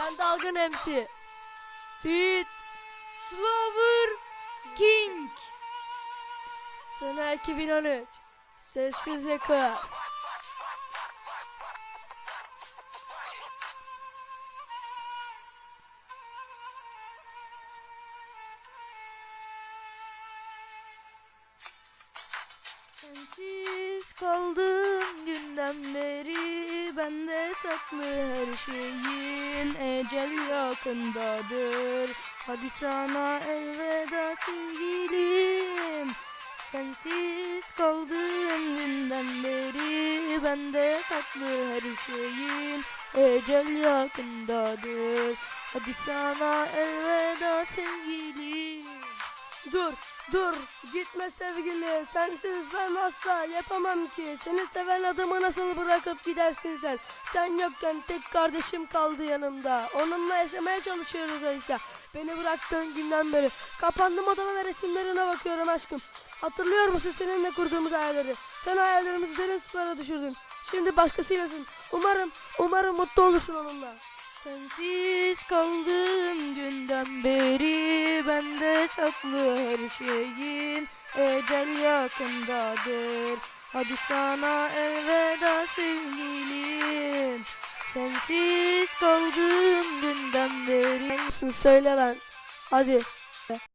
Ben Dalgın MC. Fit. Slower King. Sene 2013. Sessiz ve kız. Sensiz kaldım günden beri saklı her şeyin Ecel yakındadır Hadi sana elveda sevgilim. Sensiz kaldım günden beri Bende saklı her şeyin Ecel yakındadır Hadi sana elveda sevgilim Dur, dur. Gitme sevgili. Sensiz ben asla yapamam ki. Seni seven adamı nasıl bırakıp gidersin sen? Sen yokken tek kardeşim kaldı yanımda. Onunla yaşamaya çalışıyoruz oysa. Beni bıraktığın günden beri. Kapandım odama ve resimlerine bakıyorum aşkım. Hatırlıyor musun seninle kurduğumuz hayalleri? Sen hayallerimizi derin sulara düşürdün. Şimdi başkasıylasın. Umarım, umarım mutlu olursun onunla. Sensiz kaldım günden beri Bende saklı her şeyin Ecel yakındadır. Hadi sana elveda sevgilim. Sensiz kaldım günden beri. Söyle lan. Hadi